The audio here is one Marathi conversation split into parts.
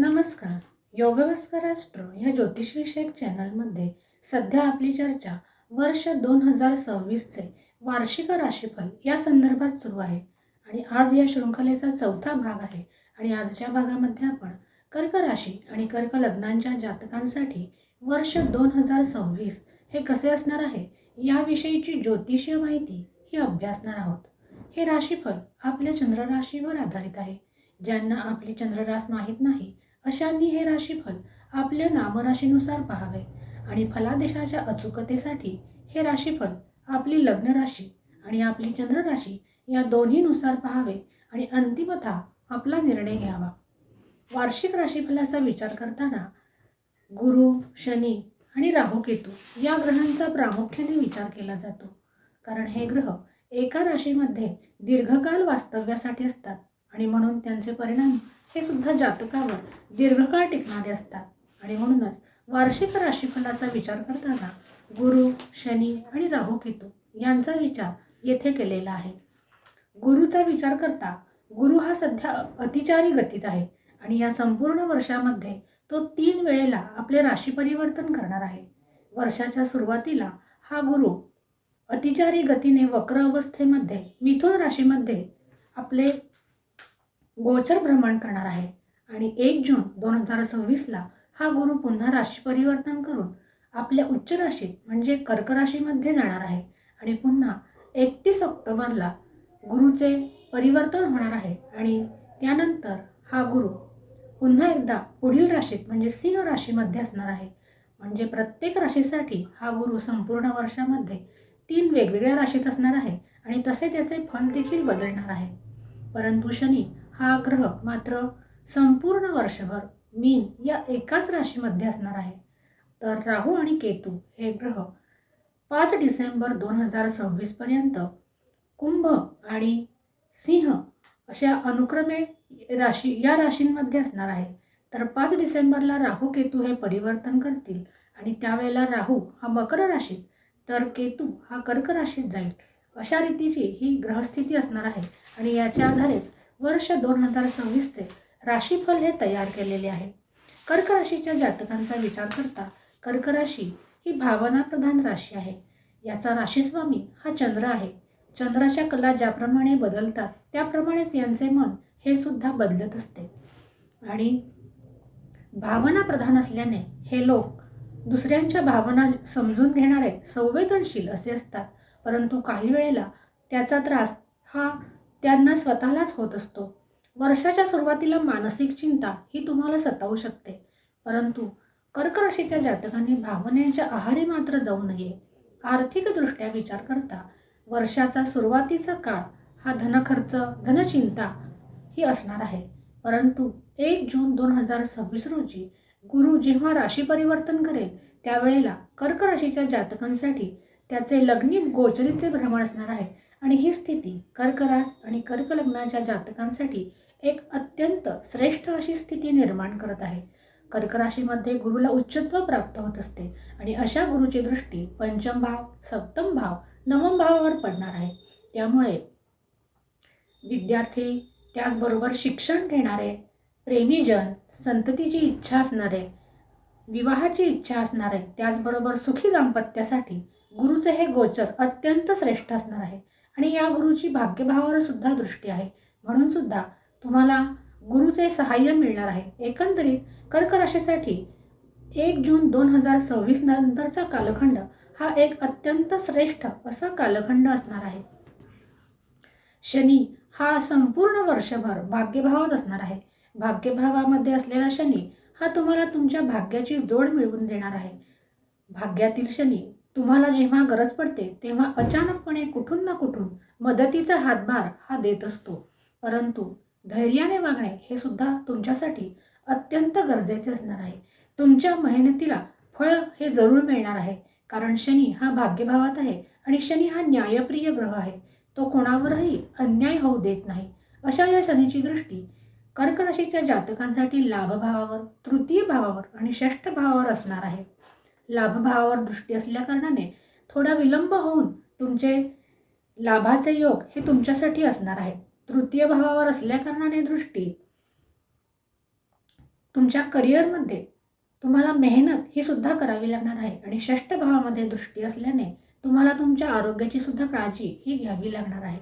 नमस्कार. योगवस्कर ॲस्ट्रो या ज्योतिषविषयक चॅनलमध्ये सध्या आपली चर्चा वर्ष दोन हजार सव्वीसचे वार्षिक राशीफल या संदर्भात सुरू आहे. आणि आज या शृंखलेचा चौथा भाग आहे. आणि आजच्या भागामध्ये आपण कर्क राशी आणि कर्क लग्नांच्या जातकांसाठी वर्ष दोन हजार सव्वीस हे कसे असणार आहे याविषयीची ज्योतिषीय माहिती ही अभ्यासणार आहोत. हे राशीफल आपल्या चंद्रराशीवर आधारित आहे. ज्यांना आपली चंद्ररास माहीत नाही अशांनी हे राशीफल आपल्या नामराशीनुसार पाहावे आणि फलादेशाच्या अचूकतेसाठी हे राशीफल आपली लग्न राशी आणि आपली चंद्रराशी या दोन्हीनुसार पाहावे आणि अंतिमतः आपला निर्णय घ्यावा. वार्षिक राशीफलाचा विचार करताना गुरु शनी आणि राहू केतू या ग्रहांचा प्रामुख्याने विचार केला जातो. कारण हे ग्रह एका राशीमध्ये दीर्घकाल वास्तव्यासाठी असतात आणि म्हणून त्यांचे परिणाम हे सुद्धा जातकावर दीर्घकाळ टिकणारे असतात. आणि म्हणूनच वार्षिक राशीफलाचा विचार करताना गुरु शनी आणि राहू केतू यांचा विचार येथे केलेला आहे. गुरुचा विचार करता गुरु हा सध्या अतिचारी गतीत आहे आणि या संपूर्ण वर्षामध्ये तो तीन वेळेला आपले राशी परिवर्तन करणार आहे. वर्षाच्या सुरुवातीला हा गुरु अतिचारी गतीने वक्र अवस्थेमध्ये मिथुन राशीमध्ये आपले गोचर भ्रमण करणार आहे. आणि एक जून दोन हजार सव्वीसला हा गुरु पुन्हा राशी परिवर्तन करून आपल्या उच्च राशीत म्हणजे कर्क राशीमध्ये जाणार आहे. आणि पुन्हा एकतीस ऑक्टोबरला गुरुचे परिवर्तन होणार आहे. आणि त्यानंतर हा गुरु पुन्हा एकदा पुढील राशीत म्हणजे सिंह राशीमध्ये असणार आहे. म्हणजे प्रत्येक राशीसाठी हा गुरु संपूर्ण वर्षामध्ये तीन वेगवेगळ्या राशीत असणार आहे. आणि तसे त्याचे फल देखील बदलणार आहे. परंतु शनी हा ग्रह मात्र संपूर्ण वर्षभर मीन या एकाच राशीमध्ये असणार आहे. तर राहू आणि केतू हे ग्रह पाच डिसेंबर दोन हजार सव्वीसपर्यंत कुंभ आणि सिंह अशा अनुक्रमे राशी या राशींमध्ये असणार आहे. तर पाच डिसेंबरला राहू केतू हे परिवर्तन करतील आणि त्यावेळेला राहू हा मकर राशीत तर केतू हा कर्क राशीत जाईल. अशा रीतीची ही ग्रहस्थिती असणार आहे आणि याच्या आधारेच वर्ष दोन हजार सव्वीसचे राशीफल हे तयार केलेले आहे. कर्क राशीच्या जातकांचा विचार करता कर्क राशी ही भावनाप्रधान राशी आहे. याचा राशीस्वामी हा चंद्र आहे. चंद्राच्या कला ज्याप्रमाणे बदलतात त्याप्रमाणेच यांचे मन हे सुद्धा बदलत असते. आणि भावना प्रधान असल्याने हे लोक दुसऱ्यांच्या भावना समजून घेणारे संवेदनशील असे असतात. परंतु काही वेळेला त्याचा त्रास हा त्यांना स्वतःलाच होत असतो. वर्षाच्या सुरुवातीला मानसिक चिंता ही तुम्हाला सतावू शकते. परंतु कर्क राशीच्या जातकांनी भावनेच्या आहारी मात्र जाऊ नये. आर्थिकदृष्ट्या विचार करता वर्षाचा सुरुवातीचा काळ हा धनखर्च धनचिंता ही असणार आहे. परंतु एक जून दोन हजार सव्वीस रोजी गुरु जेव्हा राशी परिवर्तन करेल त्यावेळेला कर्क राशीच्या जातकांसाठी त्याचे लग्नी गोचरीचे भ्रमण असणार आहे. आणि ही स्थिती कर्करास आणि कर्कलग्नाच्या जातकांसाठी एक अत्यंत श्रेष्ठ अशी स्थिती निर्माण करत आहे. कर्कराशीमध्ये गुरुला उच्चत्व प्राप्त होत असते आणि अशा गुरुची दृष्टी पंचम भाव सप्तम भाव नवम भावावर पडणार आहे. त्यामुळे विद्यार्थी त्याचबरोबर शिक्षण घेणारे प्रेमीजन संततीची इच्छा असणारे विवाहाची इच्छा असणारे त्याचबरोबर सुखी दाम्पत्यासाठी गुरुचे हे गोचर अत्यंत श्रेष्ठ असणार आहे. आणि या गुरुची भाग्यभावावर सुद्धा दृष्टी आहे. म्हणून सुद्धा तुम्हाला गुरुचे सहाय्य मिळणार आहे. एकंदरीत कर्क राशीसाठी एक जून दोन हजार सव्वीस नंतरचा कालखंड हा एक अत्यंत श्रेष्ठ असा कालखंड असणार आहे. शनी हा संपूर्ण वर्षभर भाग्यभावात असणार आहे. भाग्यभावामध्ये असलेला शनी हा तुम्हाला तुमच्या भाग्याची जोड मिळवून देणार आहे. भाग्यातील शनी तुम्हाला जेव्हा गरज पडते तेव्हा अचानकपणे कुठून ना कुठून मदतीचा हातभार हा देत असतो. परंतु धैर्याने वागणे हे सुद्धा तुमच्यासाठी अत्यंत गरजेचे असणार आहे. तुमच्या मेहनतीला फळ हे जरूर मिळणार आहे कारण शनी हा भाग्यभावात आहे आणि शनी हा न्यायप्रिय ग्रह आहे. तो कोणावरही अन्याय होऊ देत नाही. अशा या शनीची दृष्टी कर्क राशीच्या जातकांसाठी लाभभावावर तृतीय भावावर आणि षष्ठ भावावर असणार आहे. लाभभावावर दृष्टी असल्याकारणाने थोडा विलंब होऊन तुमचे लाभाचे योग हे तुमच्यासाठी असणार आहेत. तृतीय भावावर असल्याकारणाने दृष्टी तुमच्या करिअरमध्ये तुम्हाला मेहनत ही सुद्धा करावी लागणार आहे आणि षष्ठ भावामध्ये दृष्टी असल्याने तुम्हाला तुमच्या आरोग्याची सुद्धा काळजी ही घ्यावी लागणार आहे.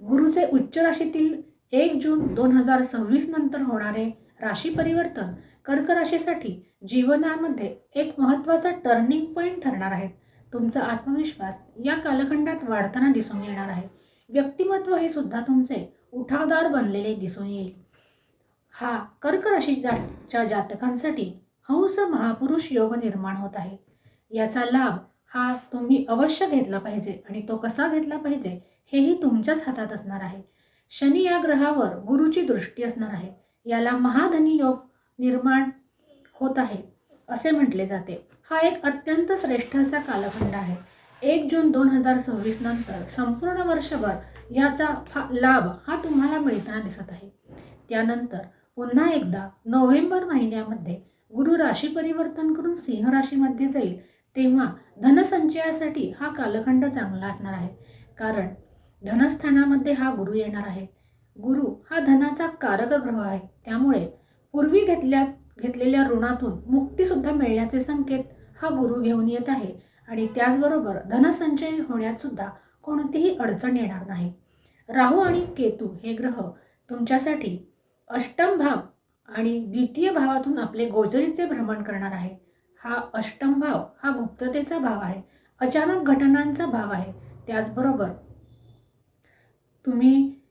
गुरुचे उच्च राशीतील एक जून दोन हजार सव्वीस नंतर होणारे राशी परिवर्तन कर्कराशीसाठी जीवनामध्ये एक महत्त्वाचा टर्निंग पॉईंट ठरणार आहे. तुमचा आत्मविश्वास या कालखंडात वाढताना दिसून येणार आहे. व्यक्तिमत्व हे सुद्धा तुमचे उठावदार बनलेले दिसून येईल. हा कर्क राशीच्या जातकांसाठी हंस महापुरुष योग निर्माण होत आहे. याचा लाभ हा तुम्ही अवश्य घेतला पाहिजे आणि तो कसा घेतला पाहिजे हेही तुमच्याच हातात असणार आहे. शनी या ग्रहावर गुरुची दृष्टी असणार आहे. याला महाधनी योग निर्माण होत आहे असे म्हटले जाते. हा एक अत्यंत श्रेष्ठ असा कालखंड आहे. एक जून दोन हजार सव्वीस नंतर संपूर्ण वर्षभर याचा फा लाभ हा तुम्हाला मिळताना दिसत आहे. त्यानंतर पुन्हा एकदा नोव्हेंबर महिन्यामध्ये गुरु राशी परिवर्तन करून सिंह राशीमध्ये जाईल तेव्हा धनसंचयासाठी हा कालखंड चांगला असणार आहे. कारण धनस्थानामध्ये हा गुरु येणार आहे. गुरु हा धनाचा कारक ग्रह आहे. त्यामुळे पूर्वी घेतल्या घेतलेल्या ऋणातून मुक्तीसुद्धा मिळण्याचे संकेत हा गुरु घेऊन येत आहे. आणि त्याचबरोबर धनसंचय होण्यातसुद्धा कोणतीही अडचण येणार नाही. राहू आणि केतू हे ग्रह तुमच्यासाठी अष्टम भाव आणि द्वितीय भावातून आपले गोजरीचे भ्रमण करणार आहे. हा अष्टम भाव हा गुप्ततेचा भाव आहे. अचानक घटनांचा भाव आहे. त्याचबरोबर तुम्ही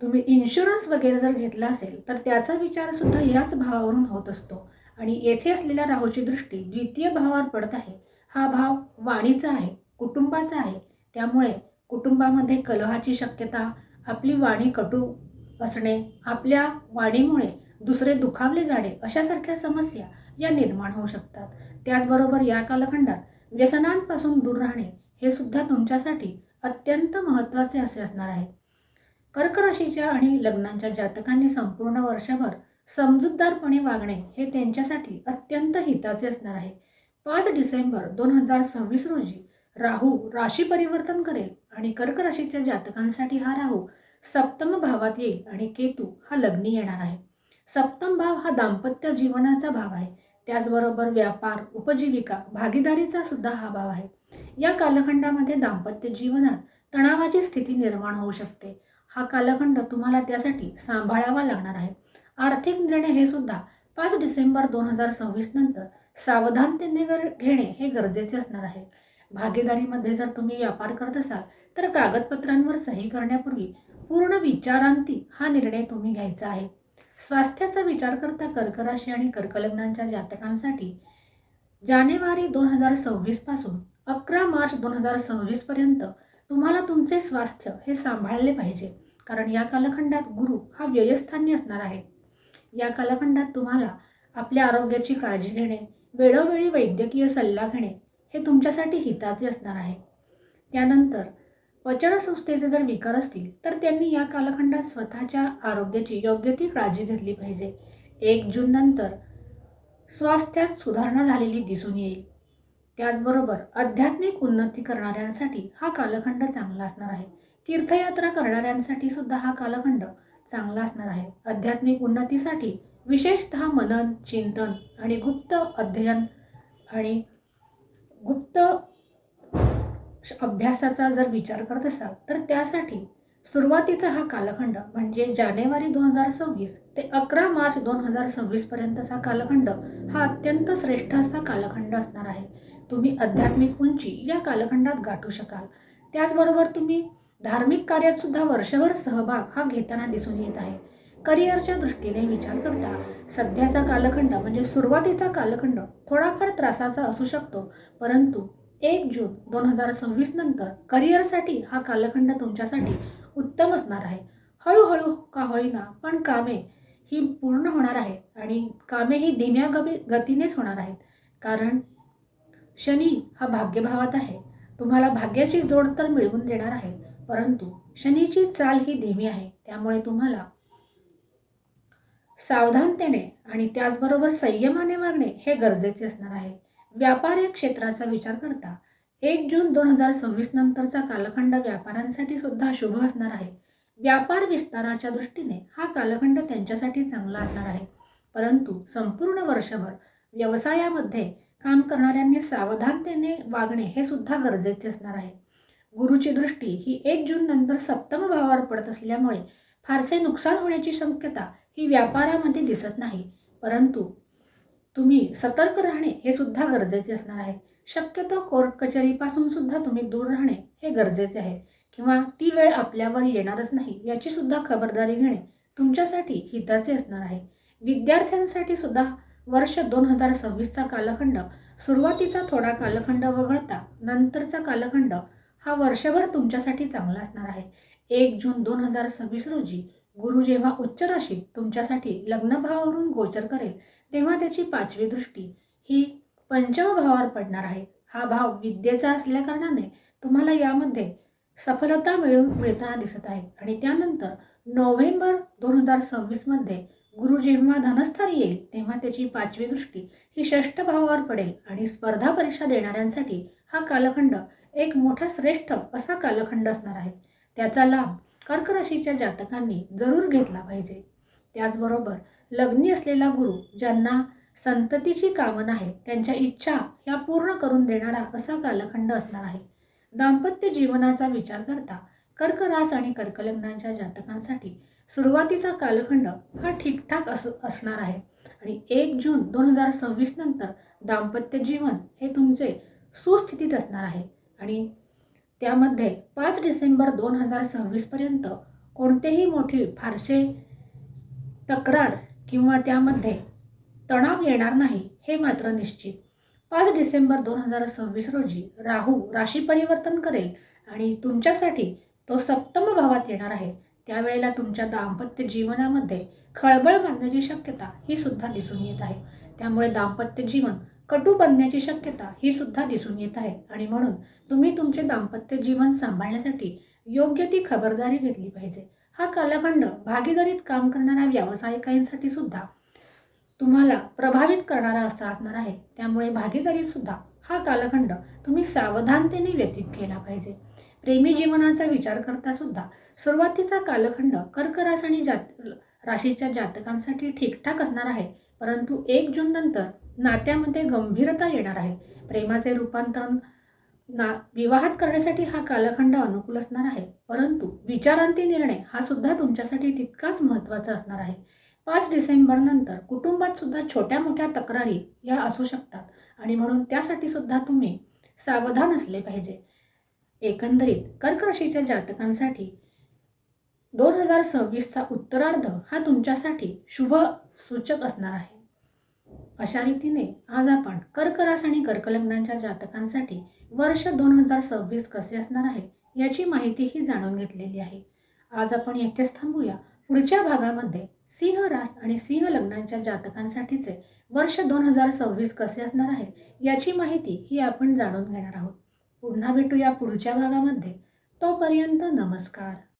तुम्ही इन्शुरन्स वगैरे जर घेतला असेल तर त्याचा विचार सुद्धा याच भावावरून होत असतो. आणि येथे असलेल्या राहूची दृष्टी द्वितीय भावावर पडत आहे. हा भाव वाणीचा आहे कुटुंबाचा आहे. त्यामुळे कुटुंबामध्ये कलहाची शक्यता आपली वाणी कटू असणे आपल्या वाणीमुळे दुसरे दुखावले जाणे अशासारख्या समस्या या निर्माण होऊ शकतात. त्याचबरोबर या कालखंडात व्यसनांपासून दूर राहणे हे सुद्धा तुमच्यासाठी अत्यंत महत्त्वाचे असे असणार आहे. कर्क राशीच्या आणि लग्नांच्या जातकांनी संपूर्ण वर्षभर समजूतदारपणे वागणे हे त्यांच्यासाठी अत्यंत हिताचे असणार आहे. पाच डिसेंबर दोन हजार सव्वीस रोजी राहू राशी परिवर्तन करेल आणि कर्क राशीच्या जातकांसाठी हा राहू सप्तम भावात येईल आणि केतू हा लग्नी येणार आहे. सप्तम भाव हा दाम्पत्य जीवनाचा भाव आहे. त्याचबरोबर व्यापार उपजीविका भागीदारीचा सुद्धा हा भाव आहे. या कालखंडामध्ये दाम्पत्य जीवनात तणावाची स्थिती निर्माण होऊ शकते. हा कालखंड तुम्हाला त्यासाठी सांभाळावा लागणार आहे. आर्थिक निर्णय हे सुद्धा पाच डिसेंबर दोन हजार सव्वीस नंतर सावधानतेने घेणे हे गरजेचे असणार आहे. भागीदारीमध्ये जर तुम्ही व्यापार करत असाल तर कागदपत्रांवर सही करण्यापूर्वी पूर्ण विचारांती हा निर्णय तुम्ही घ्यायचा आहे. स्वास्थ्याचा विचार करता कर्कराशी आणि कर्कलग्नांच्या जातकांसाठी जानेवारी दोन हजार सव्वीसपासून अकरा मार्च दोन हजार सव्वीसपर्यंत तुम्हाला तुमचे स्वास्थ्य हे सांभाळले पाहिजे. कारण या कालखंडात गुरु हा व्ययस्थानी असणार आहे. या कालखंडात तुम्हाला आपल्या आरोग्याची काळजी घेणे वेळोवेळी वैद्यकीय सल्ला घेणे हे तुमच्यासाठी हिताचे असणार आहे. त्यानंतर पचनसंस्थेचे जर विकार असतील तर त्यांनी या कालखंडात स्वतःच्या आरोग्याची योग्य ती काळजी घेतली पाहिजे. एक जून नंतर स्वास्थ्यात सुधारणा झालेली दिसून येईल. त्याचबरोबर आध्यात्मिक उन्नती करणाऱ्यांसाठी हा कालखंड चांगला असणार आहे. तीर्थयात्रा करणाऱ्यांसाठी सुद्धा हा कालखंड चांगला असणार आहे. आध्यात्मिक उन्नतीसाठी विशेषतः मनन चिंतन आणि गुप्त अध्ययन आणि गुप्त अभ्यासाचा जर विचार करत असाल तर त्यासाठी सुरुवातीचा हा कालखंड म्हणजे जानेवारी दोन हजार सव्वीस ते अकरा मार्च दोन हजार सव्वीसपर्यंतचा कालखंड हा अत्यंत श्रेष्ठ असा कालखंड असणार आहे. तुम्ही आध्यात्मिक उंची या कालखंडात गाठू शकाल. त्याचबरोबर तुम्ही धार्मिक कार्यात सुद्धा वर्षभर सहभाग हा घेताना दिसून येत आहे. करिअरच्या दृष्टीने विचार करता सध्याचा कालखंड म्हणजे सुरुवातीचा कालखंड थोडाफार त्रासाचा असू शकतो परंतु एक जून दोन हजार सव्वीस नंतर करिअरसाठी हा कालखंड तुमच्यासाठी उत्तम असणार आहे. हळूहळू का होईना पण कामे ही पूर्ण होणार आहे आणि कामे ही धीम्या गती गतीनेच होणार आहेत. कारण शनी हा भाग्यभावात आहे. तुम्हाला भाग्याची जोड तर मिळवून देणार आहे. परंतु शनीची चाल ही धीमी आहे. त्यामुळे तुम्हाला सावधानतेने आणि त्याचबरोबर संयमाने मारणे हे गरजेचे असणार आहे. व्यापार या क्षेत्राचा विचार करता एक जून दोन हजार सव्वीस नंतरचा कालखंड व्यापाऱ्यांसाठी सुद्धा शुभ असणार आहे. व्यापार विस्ताराच्या दृष्टीने हा कालखंड त्यांच्यासाठी चांगला असणार आहे. परंतु संपूर्ण वर्षभर व्यवसायामध्ये काम करणाऱ्यांनी सावधानतेने वागणे हे सुद्धा गरजेचे असणार आहे. गुरुची दृष्टी ही एक जून नंतर सप्तम भावावर पडत असल्यामुळे फारसे नुकसान होण्याची शक्यता ही व्यापारामध्ये दिसत नाही. परंतु तुम्ही सतर्क राहणे हे सुद्धा गरजेचे असणार आहे. शक्यतो कोर्ट कचेरीपासून सुद्धा तुम्ही दूर राहणे हे गरजेचे आहे. किंवा ती वेळ आपल्यावर येणारच नाही याची सुद्धा खबरदारी घेणे तुमच्यासाठी हिताचे असणार आहे. विद्यार्थ्यांसाठी सुद्धा वर्ष दोन हजार सव्वीसचा कालखंड सुरुवातीचा थोडा कालखंड वगळता नंतरचा कालखंड हा वर्षभर तुमच्यासाठी चांगला असणार आहे. एक जून दोन हजार सव्वीस रोजी गुरु जेव्हा उच्च राशीत तुमच्यासाठी लग्नभावावरून गोचर करेल तेव्हा त्याची पाचवी दृष्टी ही पंचम भावावर पडणार आहे. हा भाव विद्येचा असल्याकारणाने तुम्हाला यामध्ये सफलता मिळून मिळताना दिसत आहे. आणि त्यानंतर नोव्हेंबर दोन हजार सव्वीसमध्ये गुरु जेव्हा धनस्थानी येईल तेव्हा त्याची पाचवी दृष्टी ही षष्ठ भावावर पडेल आणि स्पर्धा परीक्षा देणाऱ्यांसाठी हा कालखंड एक मोठा श्रेष्ठ असा कालखंड असणार आहे. त्याचा लाभ कर्कराशीच्या जातकांनी जरूर घेतला पाहिजे. त्याचबरोबर लग्नी असलेला गुरु ज्यांना संततीची कामना आहे त्यांच्या इच्छा ह्या पूर्ण करून देणारा असा कालखंड असणार आहे. दाम्पत्य जीवनाचा विचार करता कर्करास आणि कर्कलग्नांच्या जातकांसाठी सुरुवातीचा कालखंड हा ठीकठाक अस असणार आहे. आणि एक जून दोन हजार सव्वीस नंतर दाम्पत्य जीवन हे तुमचे सुस्थितीत असणार आहे. आणि त्यामध्ये पाच डिसेंबर दोन हजार सव्वीसपर्यंत कोणतेही मोठी फारसे तक्रार किंवा त्यामध्ये तणाव येणार नाही हे मात्र निश्चित. पाच डिसेंबर दोन हजार सव्वीस रोजी राहू राशी परिवर्तन करेल आणि तुमच्यासाठी तो सप्तम भावात येणार आहे. त्यावेळेला तुमच्या दाम्पत्य जीवनामध्ये खळबळ बांधण्याची शक्यता ही सुद्धा दिसून येत आहे. त्यामुळे दाम्पत्य जीवन कटू बनण्याची शक्यता ही सुद्धा दिसून येत आहे. आणि म्हणून तुम्ही तुमचे दाम्पत्य जीवन सांभाळण्यासाठी योग्य ती खबरदारी घेतली पाहिजे. हा कालखंड भागीदारीत काम करणाऱ्या व्यावसायिकांसाठी सुद्धा तुम्हाला प्रभावित करणारा असा असणार आहे. त्यामुळे भागीदारीत सुद्धा हा कालखंड तुम्ही सावधानतेने व्यतीत केला पाहिजे. प्रेमी जीवनाचा विचार करता सुद्धा सुरुवातीचा कालखंड कर्क रास आणि जात राशीच्या जातकांसाठी ठीकठाक असणार आहे. परंतु एक जून नंतर नात्यामध्ये गंभीरता येणार आहे. प्रेमाचे रूपांतरण ना विवाहात करण्यासाठी हा कालखंड अनुकूल असणार आहे. परंतु विचारांती निर्णय हा सुद्धा तुमच्यासाठी तितकाच महत्त्वाचा असणार आहे. पाच डिसेंबरनंतर कुटुंबात सुद्धा छोट्या मोठ्या तक्रारी या असू शकतात आणि म्हणून त्यासाठी सुद्धा तुम्ही सावधान असले पाहिजे. एकंदरीत कर्क राशीच्या जातकांसाठी दोन हजार सव्वीसचा उत्तरार्ध हा तुमच्यासाठी शुभ सूचक असणार आहे. अशा रीतीने आज आपण कर्करास आणि कर्क लग्नांच्या जातकांसाठी वर्ष दोन हजार सव्वीस कसे असणार आहे याची माहितीही जाणून घेतलेली आहे. आज आपण येथेच थांबूया. पुढच्या भागामध्ये सिंह रास आणि सिंह लग्नांच्या जातकांसाठीचे वर्ष दोन हजार सव्वीस कसे असणार आहे याची माहिती ही आपण जाणून घेणार आहोत. पुन्हा भेटूया पुढच्या भागामध्ये. तोपर्यंत नमस्कार.